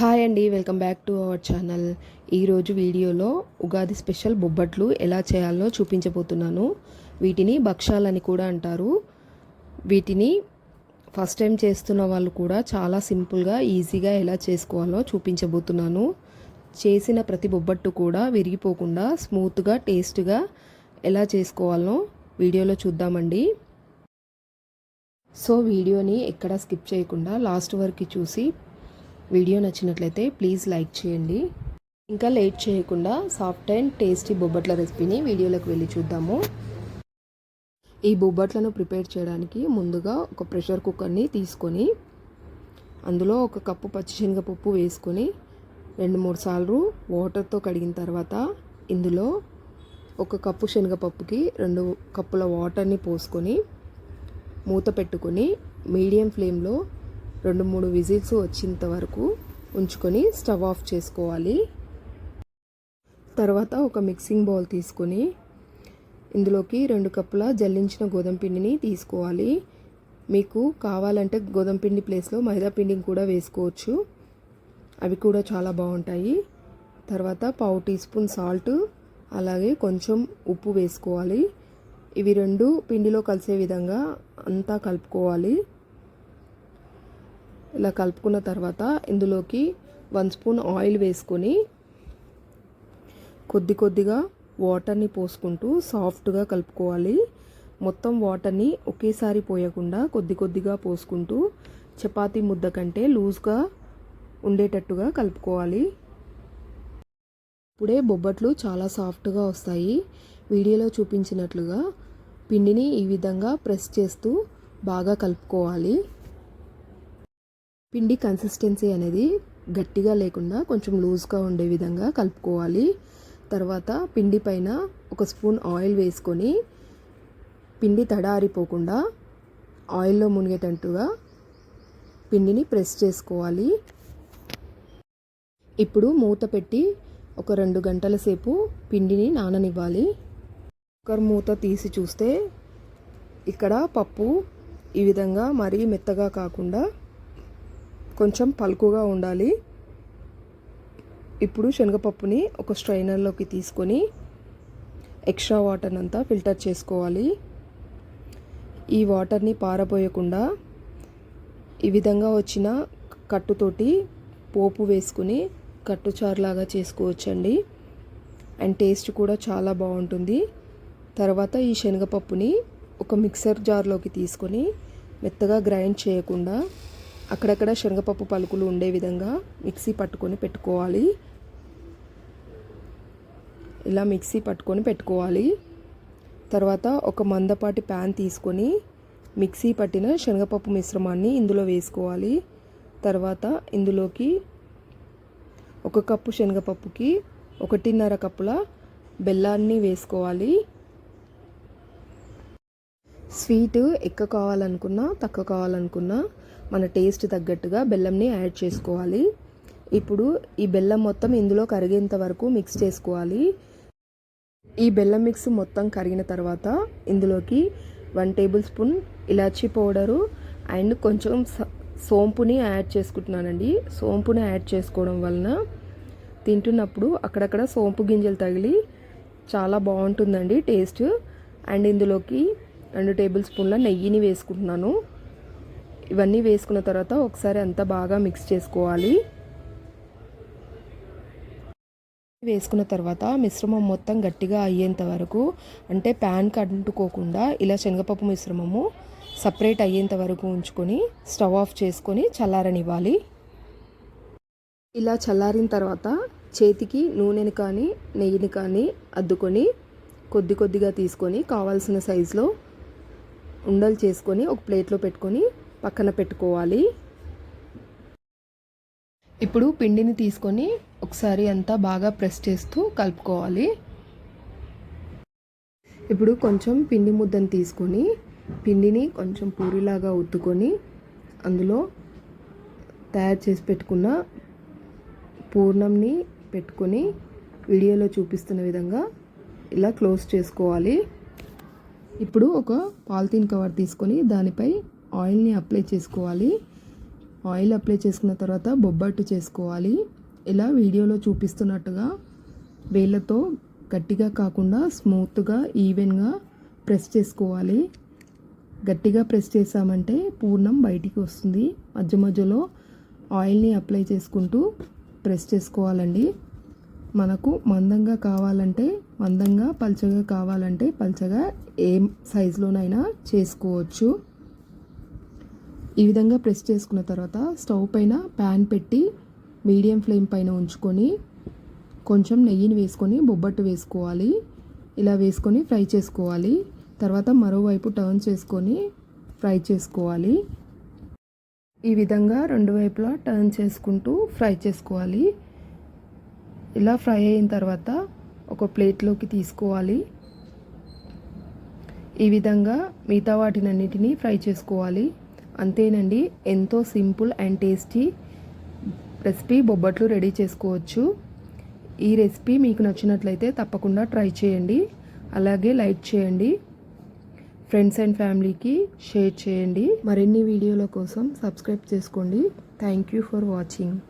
Hi అండి welcome back to our channel. ఈరోజు వీడియోలో ఉగాది స్పెషల్ బొబ్బట్లు ఎలా చేయాలో చూపించబోతున్నాను. వీటిని భక్షాలని కూడా అంటారు. వీటిని ఫస్ట్ టైం చేస్తున్న వాళ్ళు కూడా చాలా సింపుల్గా ఈజీగా ఎలా చేసుకోవాలో చూపించబోతున్నాను. చేసిన ప్రతి బొబ్బట్టు కూడా విరిగిపోకుండా స్మూత్గా టేస్ట్గా ఎలా చేసుకోవాలో వీడియోలో చూద్దామండి. సో వీడియోని ఎక్కడ స్కిప్ చేయకుండా లాస్ట్ వరకు చూసి వీడియో నచ్చినట్లయితే ప్లీజ్ లైక్ చేయండి. ఇంకా లేట్ చేయకుండా సాఫ్ట్ అండ్ టేస్టీ బొబ్బట్ల రెసిపీని వీడియోలోకి వెళ్ళి చూద్దాము. ఈ బొబ్బట్లను ప్రిపేర్ చేయడానికి ముందుగా ఒక ప్రెషర్ కుక్కర్ని తీసుకొని అందులో ఒక కప్పు పచ్చిశనగపప్పు వేసుకొని రెండు మూడు సార్లు వాటర్తో కడిగిన తర్వాత ఇందులో ఒక కప్పు శనగపప్పుకి రెండు కప్పుల వాటర్ని పోసుకొని మూత పెట్టుకొని మీడియం ఫ్లేమ్లో రెండు మూడు విజిల్స్ వచ్చేంత వరకు ఉంచుకొని స్టవ్ ఆఫ్ చేసుకోవాలి. తర్వాత ఒక మిక్సింగ్ బౌల్ తీసుకొని ఇందులోకి రెండు కప్పుల జల్లించిన గోధుమ పిండిని తీసుకోవాలి. మీకు కావాలంటే గోధుమ పిండి ప్లేస్లో మైదా పిండిని కూడా వేసుకోవచ్చు. అవి కూడా చాలా బాగుంటాయి. తర్వాత పావు టీ స్పూన్ సాల్ట్ అలాగే కొంచెం ఉప్పు వేసుకోవాలి. ఇవి రెండు పిండిలో కలిసే విధంగా అంతా కలుపుకోవాలి. ఇలా కలుపుకున్న తర్వాత ఇందులోకి వన్ స్పూన్ ఆయిల్ వేసుకొని కొద్ది కొద్దిగా వాటర్ని పోసుకుంటూ సాఫ్ట్గా కలుపుకోవాలి. మొత్తం వాటర్ని ఒకేసారి పోయకుండా కొద్ది కొద్దిగా పోసుకుంటూ చపాతీ ముద్ద కంటే లూజ్గా ఉండేటట్టుగా కలుపుకోవాలి. ఇప్పుడే బొబ్బట్లు చాలా సాఫ్ట్గా వస్తాయి. వీడియోలో చూపించినట్లుగా పిండిని ఈ విధంగా ప్రెస్ చేస్తూ బాగా కలుపుకోవాలి. పిండి కన్సిస్టెన్సీ అనేది గట్టిగా లేకుండా కొంచెం లూజ్గా ఉండే విధంగా కలుపుకోవాలి. తర్వాత పిండి పైన ఒక స్పూన్ ఆయిల్ వేసుకొని పిండి తడారిపోకుండా ఆయిల్లో మునిగేటట్టుగా పిండిని ప్రెస్ చేసుకోవాలి. ఇప్పుడు మూత పెట్టి ఒక రెండు గంటల సేపు పిండిని నాననివ్వాలి. కుక్కర్ మూత తీసి చూస్తే ఇక్కడ పప్పు ఈ విధంగా మరీ మెత్తగా కాకుండా కొంచెం పలుకుగా ఉండాలి. ఇప్పుడు శనగపప్పుని ఒక స్ట్రైనర్లోకి తీసుకొని ఎక్స్ట్రా వాటర్ అంతా ఫిల్టర్ చేసుకోవాలి. ఈ వాటర్ని పారబోయకుండా ఈ విధంగా వచ్చిన కట్టుతోటి పోపు వేసుకుని కట్టుచారులాగా చేసుకోవచ్చండి. అండ్ టేస్ట్ కూడా చాలా బాగుంటుంది. తర్వాత ఈ శనగపప్పుని ఒక మిక్సర్ జార్లోకి తీసుకొని మెత్తగా గ్రైండ్ చేయకుండా అక్కడక్కడ శనగపప్పు పలుకులు ఉండే విధంగా మిక్సీ పట్టుకొని పెట్టుకోవాలి. ఇలా మిక్సీ పట్టుకొని పెట్టుకోవాలి. తర్వాత ఒక మందపాటి ప్యాన్ తీసుకొని మిక్సీ పట్టిన శనగపప్పు మిశ్రమాన్ని ఇందులో వేసుకోవాలి. తర్వాత ఇందులోకి ఒక కప్పు శనగపప్పుకి ఒకటిన్నర కప్పుల బెల్లాన్ని వేసుకోవాలి. స్వీట్ ఎక్కువ కావాలనుకున్నా తక్కువ కావాలనుకున్నా మన టేస్ట్ తగ్గట్టుగా బెల్లంని యాడ్ చేసుకోవాలి. ఇప్పుడు ఈ బెల్లం మొత్తం ఇందులో కరిగేంత వరకు మిక్స్ చేసుకోవాలి. ఈ బెల్లం మిక్స్ మొత్తం కరిగిన తర్వాత ఇందులోకి వన్ టేబుల్ స్పూన్ ఇలాచీ పౌడరు అండ్ కొంచెం సోంపుని యాడ్ చేసుకుంటున్నానండి. సోంపుని యాడ్ చేసుకోవడం వలన తింటున్నప్పుడు అక్కడక్కడ సోంపు గింజలు తగిలి చాలా బాగుంటుందండి టేస్ట్. అండ్ ఇందులోకి రెండు టేబుల్ స్పూన్ల నెయ్యిని వేసుకుంటున్నాను. ఇవన్నీ వేసుకున్న తర్వాత ఒకసారి అంతా బాగా మిక్స్ చేసుకోవాలి. వేసుకున్న తర్వాత మిశ్రమం మొత్తం గట్టిగా అయ్యేంత వరకు అంటే ప్యాన్కి అంటుకోకుండా ఇలా శనగపప్పు మిశ్రమము సపరేట్ అయ్యేంత వరకు ఉంచుకొని స్టవ్ ఆఫ్ చేసుకొని చల్లారనివ్వాలి. ఇలా చల్లారిన తర్వాత చేతికి నూనెని కానీ నెయ్యిని కానీ అద్దుకొని కొద్ది కొద్దిగా తీసుకొని కావాల్సిన సైజులో ఉండలు చేసుకొని ఒక ప్లేట్లో పెట్టుకొని పక్కన పెట్టుకోవాలి. ఇప్పుడు పిండిని తీసుకొని ఒకసారి అంతా బాగా ప్రెస్ చేస్తూ కలుపుకోవాలి. ఇప్పుడు కొంచెం పిండి ముద్దను తీసుకొని పిండిని కొంచెం పూరిలాగా ఉత్తుకొని అందులో తయారు చేసి పెట్టుకున్న పూర్ణంని పెట్టుకొని వీడియోలో చూపిస్తున్న విధంగా ఇలా క్లోజ్ చేసుకోవాలి. ఇప్పుడు ఒక పాలిథీన్ కవర్ తీసుకొని దానిపై ఆయిల్ని అప్లై చేసుకోవాలి. ఆయిల్ అప్లై చేసుకున్న తర్వాత బొబ్బట్టు చేసుకోవాలి. ఇలా వీడియోలో చూపిస్తున్నట్టుగా వేళ్ళతో గట్టిగా కాకుండా స్మూత్గా ఈవెన్గా ప్రెస్ చేసుకోవాలి. గట్టిగా ప్రెస్ చేసామంటే పూర్ణం బయటికి వస్తుంది. మధ్య మధ్యలో ఆయిల్ని అప్లై చేసుకుంటూ ప్రెస్ చేసుకోవాలండి. మనకు మందంగా కావాలంటే మందంగా పల్చగా కావాలంటే పల్చగా ఏ సైజులోనైనా చేసుకోవచ్చు. ఈ విధంగా ప్రెస్ చేసుకున్న తర్వాత స్టవ్ పైన ప్యాన్ పెట్టి మీడియం ఫ్లేమ్ పైన ఉంచుకొని కొంచెం నెయ్యిని వేసుకొని బొబ్బట్టు వేసుకోవాలి. ఇలా వేసుకొని ఫ్రై చేసుకోవాలి. తర్వాత మరోవైపు టర్న్ చేసుకొని ఫ్రై చేసుకోవాలి. ఈ విధంగా రెండు వైపులా టర్న్ చేసుకుంటూ ఫ్రై చేసుకోవాలి. ఇలా ఫ్రై అయిన తర్వాత ఒక ప్లేట్లోకి తీసుకోవాలి. ఈ విధంగా మిగతా వాటినన్నిటినీ ఫ్రై చేసుకోవాలి. అంతేనండి ఎంతో సింపుల్ అండ్ టేస్టీ రెసిపీ. బొబ్బట్లు రెడీ చేసుకోవచ్చు. ఈ రెసిపీ మీకు నచ్చినట్లయితే తప్పకుండా ట్రై చేయండి. అలాగే లైక్ చేయండి. ఫ్రెండ్స్ అండ్ ఫ్యామిలీకి షేర్ చేయండి. మరిన్ని వీడియోల కోసం సబ్స్క్రైబ్ చేసుకోండి. Thank you for watching.